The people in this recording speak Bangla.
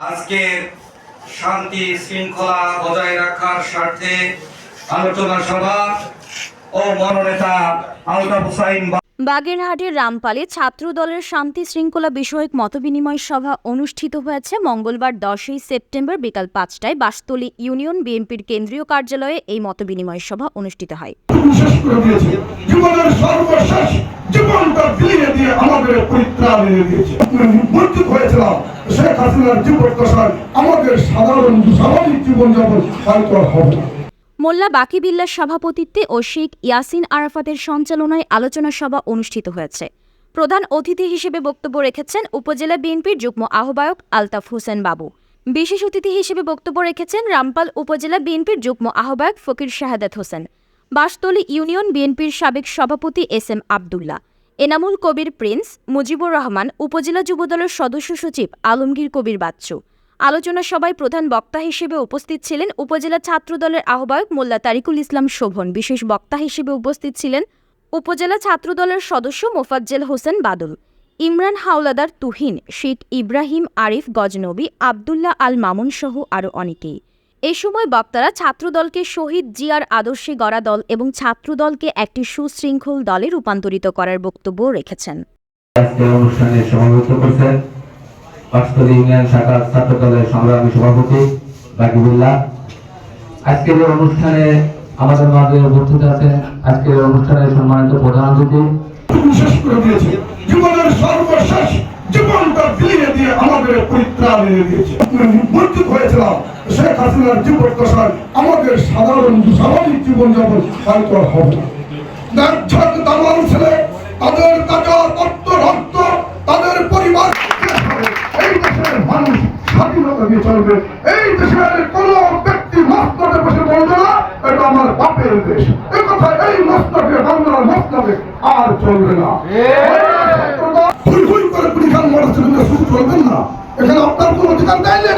আজকে শান্তি শৃঙ্খলা বজায় রাখার স্বার্থে আলোচনা সভা ও মনোনেতা আলতাফ হুসাইন বাগেরহাটের রামপালে ছাত্রদলের শান্তি শৃঙ্খলা বিষয়ক মতবিনিময় সভা অনুষ্ঠিত হয়েছে মঙ্গলবার দশই সেপ্টেম্বর বিকাল পাঁচটায় বাসতলী ইউনিয়ন বিএনপির কেন্দ্রীয় কার্যালয়ে এই মতবিনিময় সভা অনুষ্ঠিত হয়। আমাদের পরিত্রাণ এনে দিয়েছে বঞ্চিত হয়েছিলাম শেখ হাসিনার জীবন দশায় আমাদের সাধারণ স্বাভাবিক জীবনযাপন হয়তো হবে না। মোল্লা বাকিবিল্লার সভাপতিত্বে ও শেখ ইয়াসিন আরাফাতের সঞ্চালনায় আলোচনা সভা অনুষ্ঠিত হয়েছে। প্রধান অতিথি হিসেবে বক্তব্য রেখেছেন উপজেলা বিএনপির যুগ্ম আহ্বায়ক আলতাফ হোসেন বাবু। বিশেষ অতিথি হিসেবে বক্তব্য রেখেছেন রামপাল উপজেলা বিএনপির যুগ্ম আহ্বায়ক ফকির শাহাদাত হোসেন। বাসতলী ইউনিয়ন বিএনপির সাবেক সভাপতি S M Abdullah. Enamul Kabir Prince Mujibur Rahman, উপজেলা যুবদলের সদস্য সচিব আলমগীর কবির বাচ্চু। আলোচনা সভায় প্রধান বক্তা হিসেবে উপস্থিত ছিলেন উপজেলা ছাত্রদলের আহ্বায়ক মোল্লা তারিকুল ইসলাম শোভন। বিশেষ বক্তা হিসেবে উপস্থিত ছিলেন উপজেলা ছাত্রদলের সদস্য মোফাজ্জেল হোসেন বাদল, ইমরান হাওলাদার তুহিন, শেখ ইব্রাহিম আরিফ গজনবী, আবদুল্লাহ আল মামুন সহ আরও অনেকেই। এ সময় বক্তারা ছাত্রদলকে শহীদ জিয়ার আদর্শে গড়া দল এবং ছাত্রদলকে একটি সুশৃঙ্খল দলে রূপান্তরিত করার বক্তব্য রেখেছেন। আজকে অনুষ্ঠানে সমাবেত করছেন বাস্তব ইউনিয়ন শাখার ছাত্র দলের সংগ্রামী সভাপতি বাকিবুল্লাহ। আজকের এই অনুষ্ঠানে আমাদের মাঝে উপস্থিত আছেন আজকের এই অনুষ্ঠানে সম্মানিত প্রধান অতিথি। শেষ করে দিয়েছে জীবনের সর্বশেষ জীবনটা বিলিয়ে দিয়ে আমাদের পরিত্রাণ এনে দিয়েছে। বঞ্চিত হয়েছিলাম শেখ হাসিনার জীবন দশায় আমাদের সাধারণ স্বাভাবিক জীবনযাপন হয়তো হবে না। দালাল ছেলে তাদের টাকা অর্থ রক্ত তাদের পরিবার এই দেশের মানুষ স্বাধীনতা দিয়ে চলবে। এই দেশের কোন ব্যক্তি মস্তবে বসে বলবে না এটা আমার বাপের দেশ। এই কথা এই মস্তবে বাংলার মস্তবে আর চলবে না। হুই হুই করে কিন্তু শুধু চলবেন না। এখানে আপনার কোন অধিকার দেয় না